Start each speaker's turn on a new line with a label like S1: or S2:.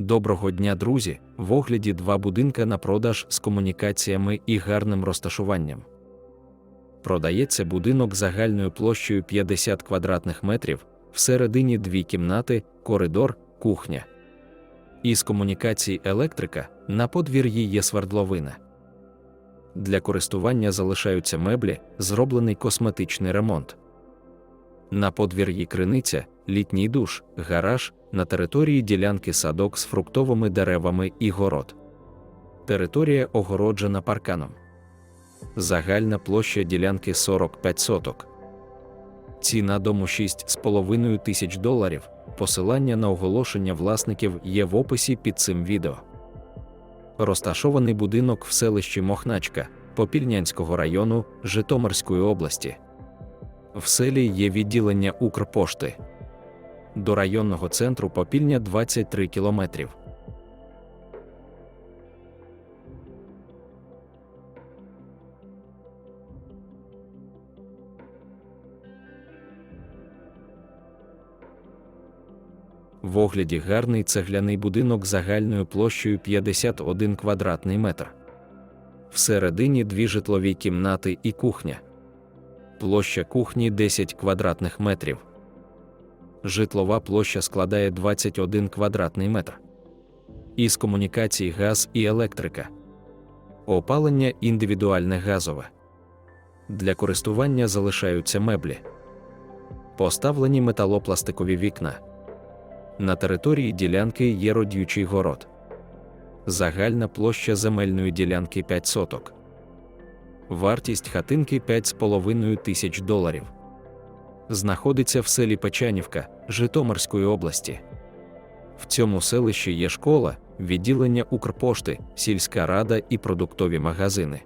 S1: Доброго дня, друзі! В огляді два будинка на продаж з комунікаціями і гарним розташуванням. Продається будинок загальною площею 50 квадратних метрів, всередині дві кімнати, коридор, кухня. Із комунікацій електрика на подвір'ї є свердловина. Для користування залишаються меблі, зроблений косметичний ремонт. На подвір'ї криниця, літній душ, гараж, на території ділянки садок з фруктовими деревами і город. Територія огороджена парканом. Загальна площа ділянки 45 соток. Ціна дому 6,5 тисяч доларів. Посилання на оголошення власників є в описі під цим відео. Розташований будинок в селищі Мохначка Попільнянського району Житомирської області. В селі є відділення Укрпошти. До районного центру Попільня 23 кілометрів. В огляді гарний цегляний будинок загальною площею 51 квадратний метр. Всередині дві житлові кімнати і кухня. Площа кухні 10 квадратних метрів. Житлова площа складає 21 квадратний метр. Із комунікацій газ і електрика. Опалення індивідуальне газове. Для користування залишаються меблі. Поставлені металопластикові вікна. На території ділянки є родючий город. Загальна площа земельної ділянки 5 соток. Вартість хатинки 5,5 тисяч доларів. Знаходиться в селі Печанівка Житомирської області. В цьому селищі є школа, відділення Укрпошти, сільська рада і продуктові магазини.